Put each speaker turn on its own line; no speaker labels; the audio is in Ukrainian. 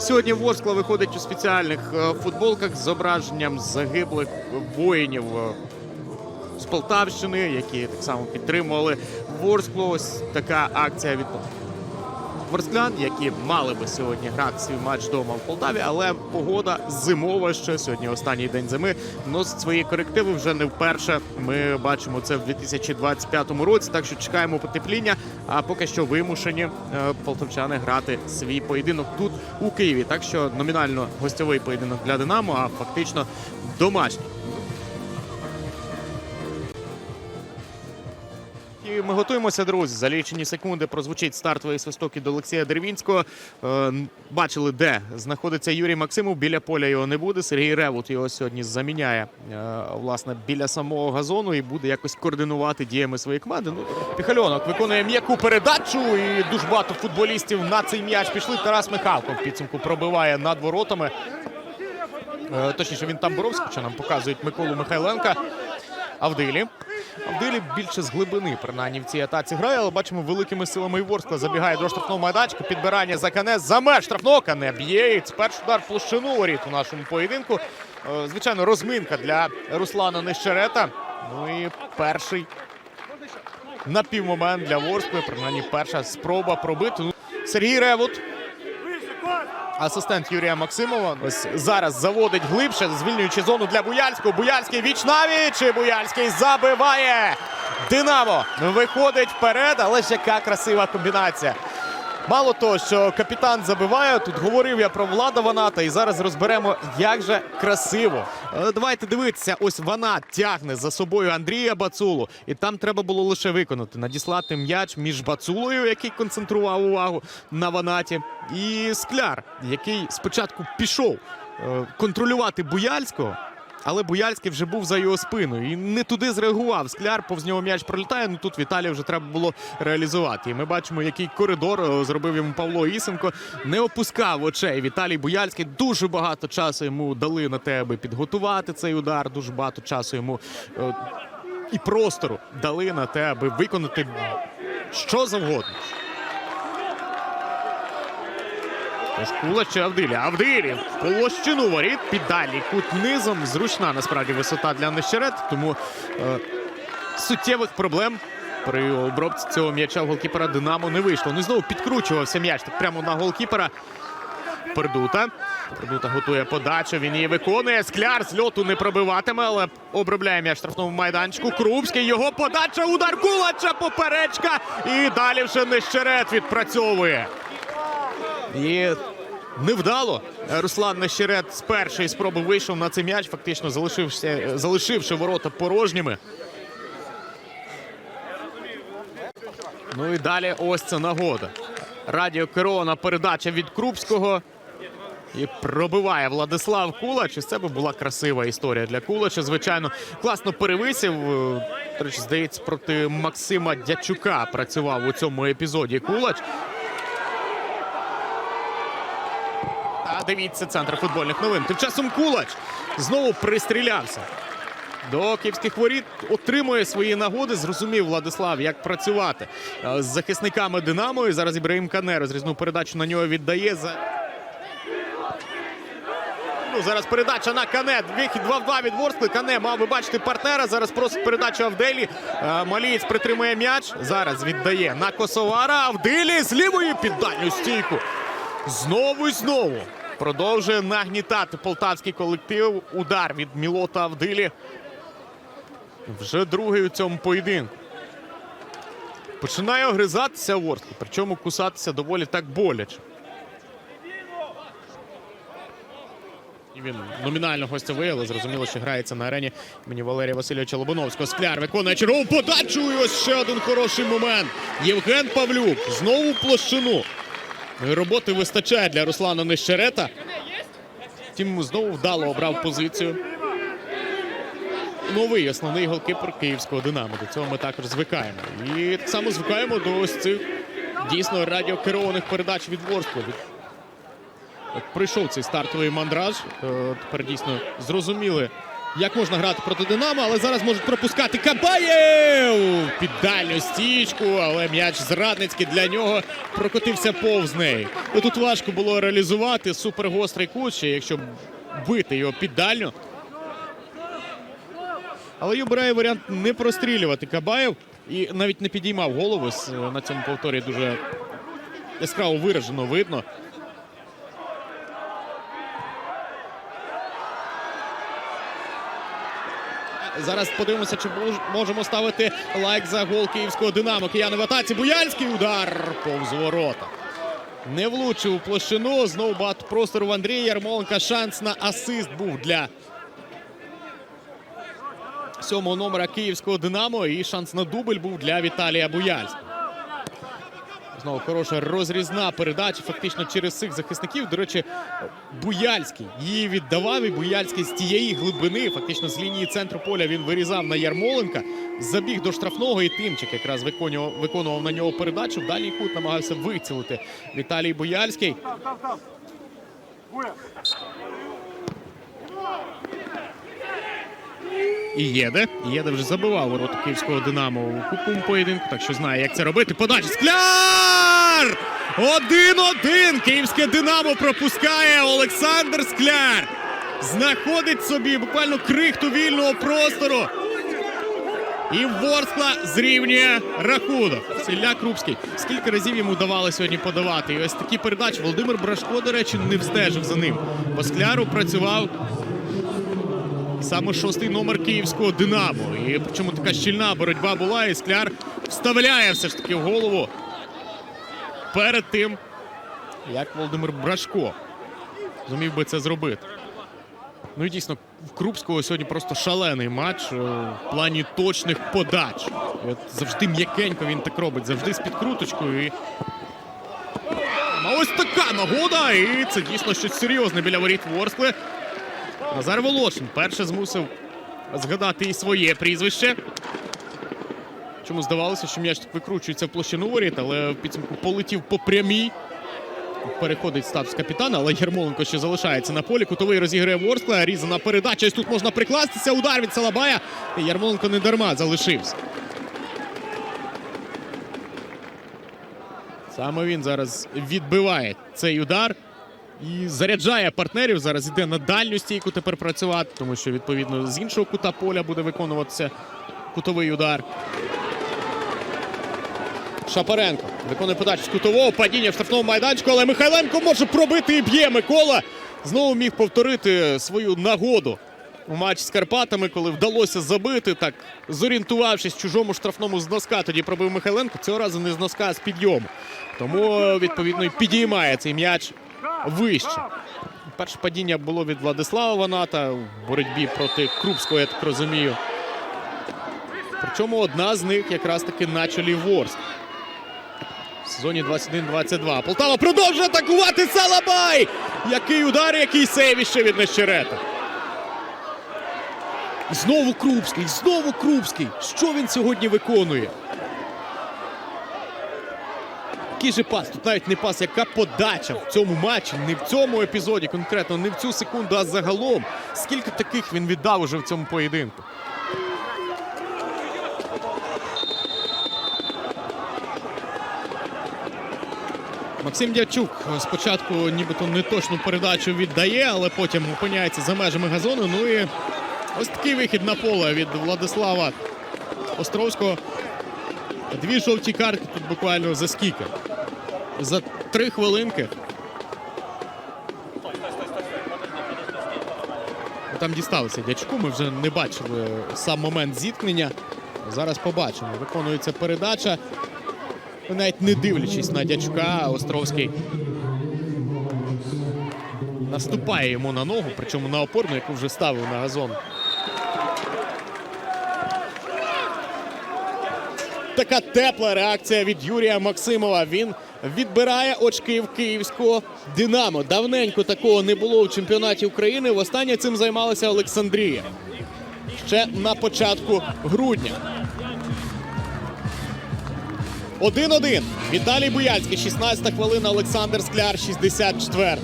Сьогодні Ворскла виходить у спеціальних е, футболках з зображенням загиблих воїнів е, з Полтавщини, які так само підтримували Ворсклу. Ось така акція від Ворсклян, які мали би сьогодні грати свій матч вдома в Полтаві, але погода зимова ще сьогодні останній день зими вносить свої корективи вже не вперше. Ми бачимо це в 2025 році. Так що чекаємо потепління. А поки що вимушені е, полтавчани грати свій поєдинок тут у Києві. Так що номінально гостьовий поєдинок для Динамо, а фактично домашній. Ми готуємося, друзі. За лічені секунди прозвучить стартовий свисток від Олексія Дервінського. Е, бачили, де знаходиться Юрій Максимов. Біля поля його не буде. Сергій Ревут його сьогодні заміняє е, власне біля самого газону і буде якось координувати діями своєї команди. Ну, Піхальонок виконує м'яку передачу, і дуже багато футболістів на цей м'яч пішли. Тарас Михалко в підсумку пробиває над воротами. Е, точніше, він там боровся, хоча нам показують Миколу Михайленка. Авдилі. Авдилі більше з глибини, принаймні в цій атаці грає, але бачимо великими силами і Ворскла забігає до штрафного майданчика. Підбирання за Кане за меж штрафного Кане б'є. І перший удар площину воріт у нашому поєдинку. Е, Звичайно, розминка для Руслана Нещерета. Ну і перший напівмомент для Ворскли. Принаймні перша спроба пробити. Ну, Сергій Ревут. Асистент Юрія Максимова ось зараз заводить глибше, звільнюючи зону для Буяльського. Буяльський віч навіч. І Буяльський забиває. Динамо виходить вперед, але ж яка красива комбінація. Мало того, що капітан забиває, тут говорив я про Влада Ваната, і зараз розберемо, як же красиво. Е, Давайте дивитися, ось Ванат тягне за собою Андрія Бацулу. І там треба було лише виконати, надіслати м'яч між Бацулою, який концентрував увагу на Ванаті, і Скляр, який спочатку пішов е, контролювати Буяльського. Але Буяльський вже був за його спиною і не туди зреагував. Скляр повз нього м'яч пролітає. Ну тут Віталія вже треба було реалізувати. І ми бачимо, який коридор е, зробив йому Павло Ісенко. Не опускав очей. Віталій Буяльський дуже багато часу йому дали на те, аби підготувати цей удар. Дуже багато часу йому е, і простору дали на те, аби виконати що завгодно. Тож Кула чи Авдилі. Авдилі площину воріт під далі кут низом. Зручна насправді висота для Нещерет, тому е, суттєвих проблем при обробці цього м'яча в голкіпера Динамо не вийшло. Ну і знову підкручувався м'яч так прямо на голкіпера. Пердута. Пердута готує подачу. Він її виконує. Скляр з льоту не пробиватиме, але обробляє м'яч штрафному майданчику. Крупський. Його подача. Удар Кулача. Поперечка. І далі вже Нещерет відпрацьовує. І невдало Руслан Нещерет з першої спроби вийшов на цей м'яч, фактично залишився, залишивши ворота порожніми. Ну і далі ось це нагода. Радіокерована передача від Крупського. І пробиває Владислав Кулач. І це би була красива історія для Кулача. Звичайно, класно перевисів. Речі, здається, проти Максима Дячука працював у цьому епізоді Кулач. А дивіться центр футбольних новин. Тим часом Кулач знову пристрілявся. До київських воріт отримує свої нагоди. Зрозумів Владислав, як працювати е, з захисниками Динамо. І зараз Ібраїм Кане розрізну передачу на нього віддає. За... Ну, зараз передача на Кане. Вихід 2-2 від Ворскли. Кане мав би бачити партнера. Зараз просить передачу Авделі. Е, Малієць притримує м'яч. Зараз віддає на Косовара. Авделі з лівої під стійку. Знову і знову продовжує нагнітати полтавський колектив. Удар від Мілота Авдилі. Вже другий у цьому поєдинку. Починає огризатися Ворскла, причому кусатися доволі так боляче. І він номінально гостєвий, але зрозуміло, що грається на арені імені Валерія Васильовича Лобановського. Скляр виконує чергову подачу. І ось ще один хороший момент. Євген Павлюк знову площину. І роботи вистачає для Руслана Нещерета. Втім, знову вдало обрав позицію. Новий основний голкіпер київського Динамо. До цього ми також звикаємо. І так само звикаємо до ось цих дійсно радіокерованих передач від Ворскла. Прийшов цей стартовий мандраж. Е, Тепер дійсно зрозуміли, як можна грати проти Динамо, але зараз можуть пропускати Кабаєв під дальню стічку, але м'яч зрадницький для нього прокотився повз неї. І тут важко було реалізувати супергострий ще якщо бити його під дальню. Але обирає варіант не прострілювати Кабаєв і навіть не підіймав голову. На цьому повторі дуже яскраво виражено видно. Зараз подивимося, чи можемо ставити лайк за гол київського Динамо. Кияни в атаці. Буяльський удар повз ворота. Не влучив у площину. Знову багато простору в Андрія Ярмоленка. Шанс на асист був для сьомого номера київського Динамо. І шанс на дубль був для Віталія Буяльського. Знову хороша розрізна передача фактично через цих захисників. До речі, Буяльський її віддавав, і Буяльський з тієї глибини, фактично з лінії центру поля, він вирізав на Ярмоленка, забіг до штрафного, і Тимчик якраз виконував, виконував на нього передачу. В дальній кут намагався вицілити Віталій Буяльський. І Єде. Єде вже забивав ворота київського Динамо у кубковому поєдинку, так що знає, як це робити. Подача Скляр! Один-один! Київське Динамо пропускає Олександр Скляр. Знаходить собі буквально крихту вільного простору. І Ворскла зрівнює рахунок. Ілля Крупський. Скільки разів йому вдавалося сьогодні подавати? І ось такі передачі. Володимир Брашко, до речі, не встежив за ним. По Скляру працював Саме шостий номер київського Динамо. І причому така щільна боротьба була, і скляр вставляє все ж таки в голову перед тим, як Володимир Брашко зумів би це зробити. Ну і дійсно, в Крупського сьогодні просто шалений матч е, в плані точних подач. І От завжди м'якенько він так робить, завжди з підкруточкою. І... А ось така нагода, і це дійсно щось серйозне біля воріт Ворскли. Назар Волошин перше змусив згадати і своє прізвище. Чому здавалося, що м'яч так викручується в площину воріт, але в підсумку полетів по прямій. Переходить статус капітана, але Єрмоленко ще залишається на полі. Кутовий розіграє Ворскла. Різана передача. Ось тут можна прикластися. Удар від Салабая. Ярмоленко не дарма залишився. Саме він зараз відбиває цей удар. І заряджає партнерів. Зараз йде на дальню стійку тепер працювати, тому що відповідно з іншого кута поля буде виконуватися кутовий удар. Шапаренко виконує подачу з кутового падіння в штрафному майданчику, але Михайленко може пробити і б'є. Микола знову міг повторити свою нагоду у матчі з Карпатами, коли вдалося забити, так зорієнтувавшись в чужому штрафному з носка. Тоді пробив Михайленко. Цього разу не з носка, а з підйому. Тому відповідно і підіймає цей м'яч вище. Перше падіння було від Владислава Ваната в боротьбі проти Крупського, я так розумію. Причому одна з них якраз таки на чолі Ворск. В сезоні 21-22. Полтава продовжує атакувати Салабай! Який удар, який сейв іще від Нещерета. Знову Крупський, знову Крупський. Що він сьогодні виконує? Який же пас? Тут навіть не пас, яка подача в цьому матчі, не в цьому епізоді, конкретно, не в цю секунду, а загалом. Скільки таких він віддав уже в цьому поєдинку? Максим Дячук спочатку нібито не точну передачу віддає, але потім опиняється за межами газону. Ну і ось такий вихід на поле від Владислава Островського. Дві жовті картки тут буквально за скільки? За три хвилинки. Там дісталися дячку. Ми вже не бачили сам момент зіткнення. Зараз побачимо. Виконується передача. Навіть не дивлячись на дячка, Островський наступає йому на ногу, причому на опорну, яку вже ставив на газон. Така тепла реакція від Юрія Максимова. Він відбирає очки в київського Динамо. Давненько такого не було у чемпіонаті України. Востаннє цим займалася Олександрія. Ще на початку грудня. 1-1. Віталій Буяльський, 16 хвилина. Олександр Скляр, 64.